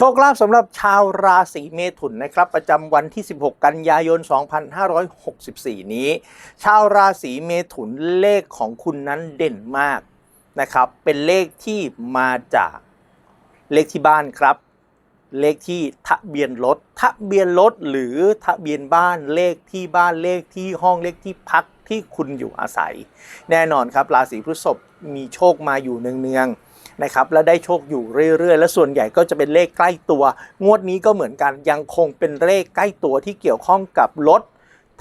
โชคลาภสำหรับชาวราศีเมถุนนะครับ ประจำวันที่ 16 กันยายน 2564 นี้ ชาวราศีเมถุนเลขของคุณนั้นเด่นมากนะครับ เป็นเลขที่มาจากเลขที่บ้านครับ เลขที่ทะเบียนรถทะเบียนรถหรือทะเบียนบ้านเลขที่บ้านเลขที่ห้องเลขที่พักที่คุณอยู่อาศัย แน่นอนครับ ราศีพฤษภมีโชคมาอยู่เนืองๆ นะครับและได้โชคอยู่เรื่อยๆ และส่วนใหญ่ก็จะเป็นเลขใกล้ตัว งวดนี้ก็เหมือนกันยังคงเป็นเลขใกล้ตัวที่เกี่ยวข้องกับรถ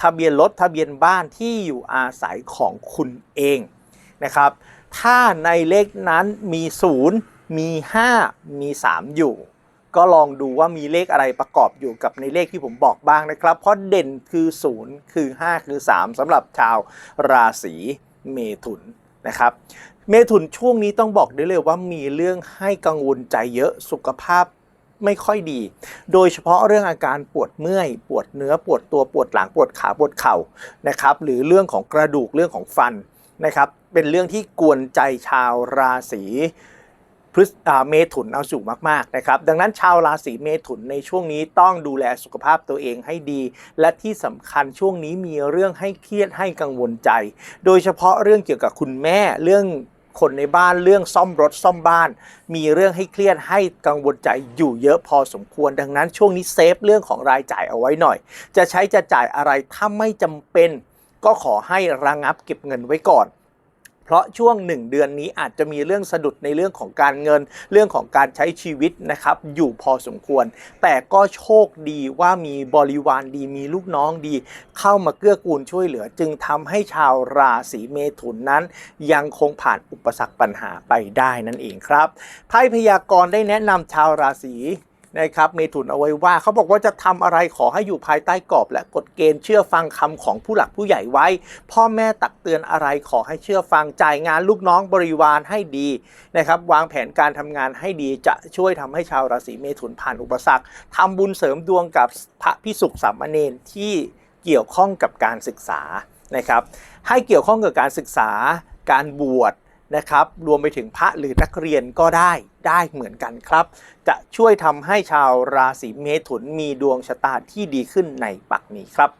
ทะเบียนรถทะเบียนบ้านที่อยู่อาศัยของคุณเองนะครับ ถ้าในเลขนั้นมี 0 มี 5 มี 3 อยู่ ก็ลองดูว่ามีเลขอะไรประกอบอยู่กับในเลขที่ผมบอกบ้างนะครับ เพราะเด่นคือ 0 คือ 5 คือ 3สำหรับชาวราศีเมถุน นะครับ เมถุนช่วงนี้ต้องบอกได้เลยว่ามีเรื่องให้กังวลใจเยอะสุขภาพไม่ค่อยดี โดยเฉพาะเรื่องอาการปวดเมื่อย ปวดเนื้อปวดตัวปวดหลังปวดขาปวดเข่านะครับ หรือเรื่องของกระดูกเรื่องของฟันนะครับ เป็นเรื่องที่กวนใจชาวราศี พฤษเมถุนเอาสูงมากๆนะครับดังนั้นชาวราศีเมถุนในช่วงนี้ต้องดูแลสุขภาพตัวเองให้ดี และที่สำคัญช่วงนี้มีเรื่องให้เครียดให้กังวลใจ โดยเฉพาะเรื่องเกี่ยวกับคุณแม่เรื่องคนในบ้านเรื่องซ่อมรถซ่อมบ้าน มีเรื่องให้เครียดให้กังวลใจอยู่เยอะพอสมควร ดังนั้นช่วงนี้เซฟเรื่องของรายจ่ายเอาไว้หน่อย จะใช้จะจ่ายอะไรถ้าไม่จำเป็น ก็ขอให้ระงับเก็บเงินไว้ก่อน เพราะช่วง 1 เดือนนี้อาจจะมีเรื่องสะดุดในเรื่องของการเงิน เรื่องของการใช้ชีวิตนะครับอยู่พอสมควร แต่ก็โชคดีว่ามีบริวารดีมีลูกน้องดี เข้ามาเกื้อกูลช่วยเหลือ จึงทำให้ชาวราศีเมถุนนั้น ยังคงผ่านอุปสรรคปัญหาไปได้นั่นเองครับไพ่พยากรณ์ได้แนะนำชาวราศี นะครับเมถุนเอาไว้ว่าเขาบอกว่าจะทำอะไรขอให้อยู่ภายใต้กรอบและกฎเกณฑ์เชื่อฟังคำของผู้หลักผู้ใหญ่ไว้ พ่อแม่ตักเตือนอะไรขอให้เชื่อฟังจ่ายงานลูกน้องบริวารให้ดีนะครับวางแผนการทำงานให้ดีจะช่วยทำให้ชาวราศีเมถุนผ่านอุปสรรคทำบุญเสริมดวงกับพระพิสุขสามเณรที่เกี่ยวข้องกับการศึกษานะครับให้เกี่ยวข้องกับการศึกษาการบวชนะครับรวมไปถึงพระหรือนักเรียนก็ได้ ได้เหมือนกันครับ จะช่วยทำให้ชาวราศีเมถุนมีดวงชะตาที่ดีขึ้นในปักนี้ครับ